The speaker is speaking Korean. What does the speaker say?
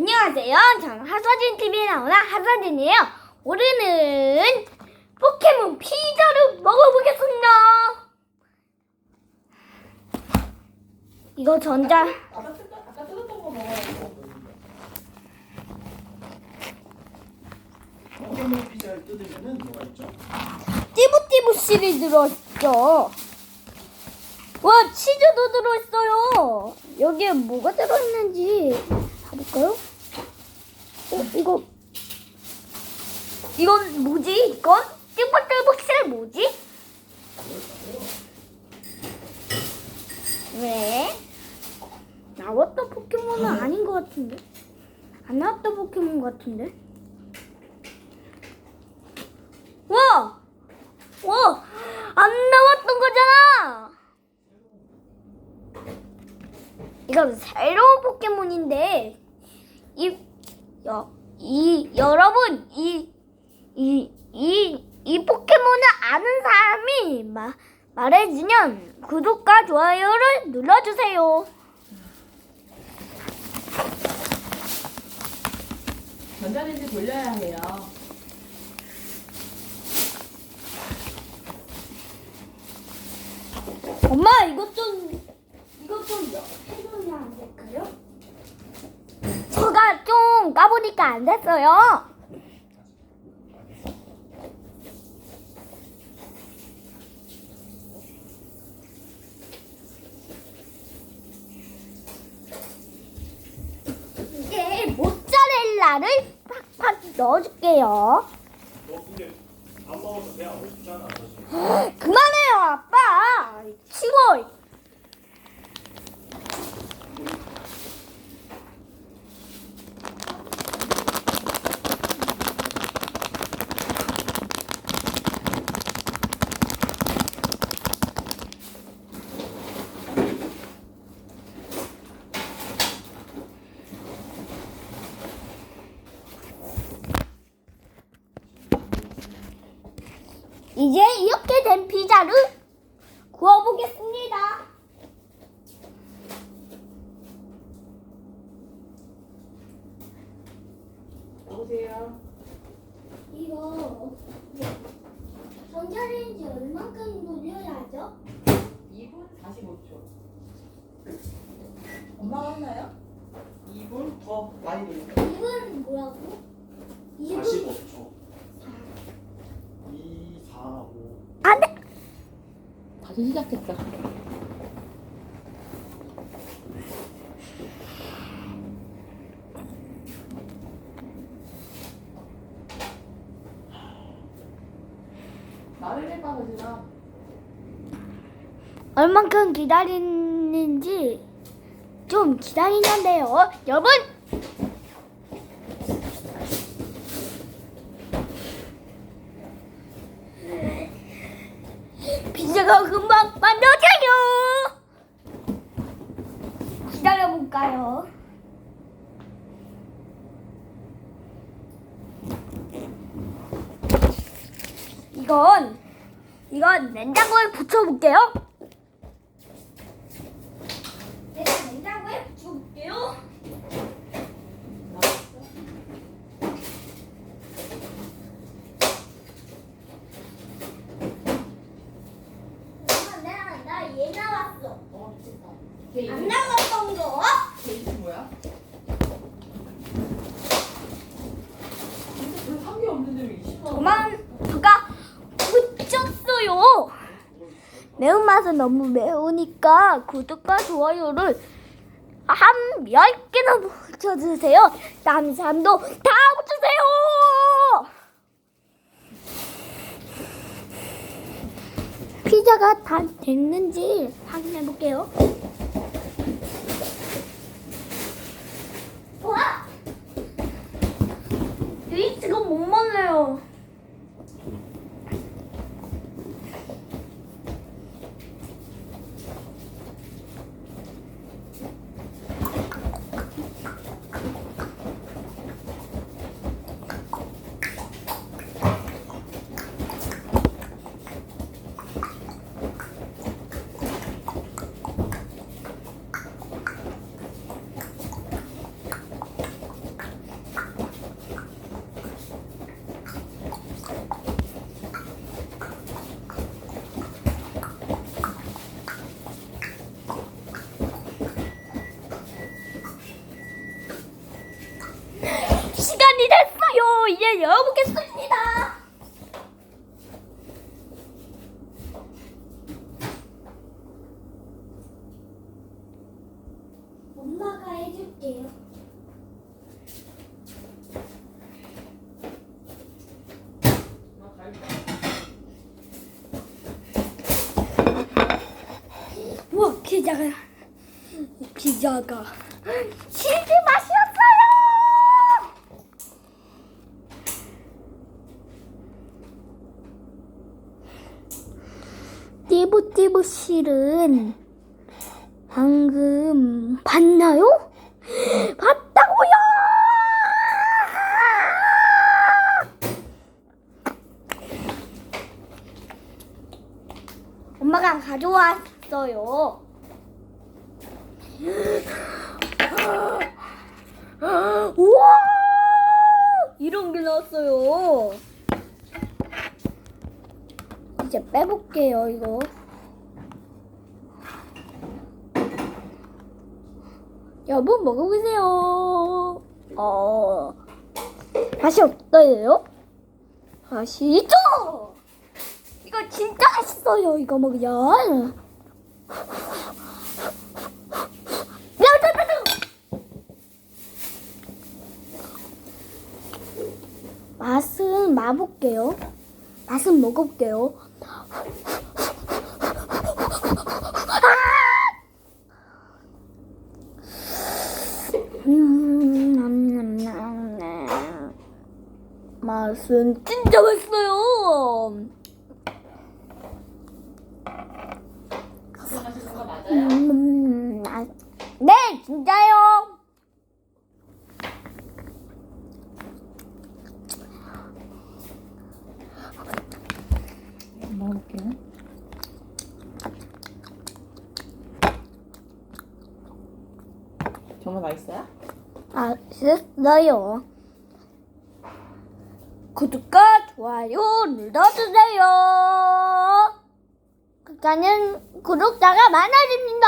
안녕하세요. 저는 하서진 TV에 나오는 하서진이에요. 오늘은 포켓몬 피자를 먹어보겠습니다. 이거 전자 아까 뜯 아까 뜯었던 거 먹어야지. 포켓몬 피자를 뜯으면은 뭐가 있죠? 띠부띠부 씨를 들어있죠. 와 치즈도 들어있어요. 여기에 뭐가 들어있는지 봐볼까요? 어 이거 이건 뭐지? 이건 띠부띠부씨 뭐지? 왜? 나왔던 포켓몬은 아닌 것 같은데? 안 나왔던 포켓몬 같은데? 와! 와! 안 나왔던 거잖아! 이건 새로운 포켓몬인데, 이, 여, 이, 여러분, 이, 이, 이, 이 포켓몬을 아는 사람이 마, 말해주면 구독과 좋아요를 눌러주세요. 전자레인지 돌려야 해요. 엄마, 이것 좀, 1분밖에 안 됐어요. 이제 모짜렐라를 팍팍 넣어줄게요. 너 근데 밥 먹어서 배안 고프잖아. 그만해요, 아빠. 치워. 이제 이렇게 된 피자를 구워보겠습니다. 여보세요. 이거 전자레인지 얼만큼 돌려야죠? 2분 45초. 엄마가 했나요? 2분 더 많이 돌려. 이건 뭐라고? 이분 45초. 2, 4, 5. 안돼. 다시 시작했어. 말을 해봐, 그지나. 얼만큼 기다리는지 좀 기다리는데요, 여러분. 피자가 금방 만들어져요. 기다려볼까요? 이건 이건 냉장고에 붙여볼게요. 내가 냉장고에 붙여볼게요. 엄마, 나, 나얘 나왔어. 어, 좋겠다. 걔 안 나왔던 거? 걔 이름 뭐야? 근데 별로 한게 없는데 왜 20만 원? 그만 누가 붙였어요. 매운맛은 너무 매우니까 구독과 좋아요를 한 10개나 붙여주세요. 사람도 다 붙여주세요. 피자가 다 됐는지 확인해 볼게요. 와! 유이치가 못 먹네요. 됐어요. 이제 열어보겠습니다. 엄마가 해줄게요. 우와 피자가 피자가 치즈 맛이었어요. 띠부띠부 실은 방금 봤나요? 봤다고요! 엄마가 가져왔어요. 우와! 이런 게 나왔어요. 이제 빼볼게요, 이거. 여보, 먹어보세요. 어, 맛이 어때요? 맛있죠? 이거 진짜 맛있어요, 이거 먹으면. 맛은 맛볼게요. 맛은 먹어볼게요. 맛은 진짜 맛있어요. 맛있는 거 맞아요? 음, 아, 네, 진짜요. 정말 맛있어요? 맛있어요. 구독과 좋아요 눌러주세요. 그러니까는 구독자가 많아집니다.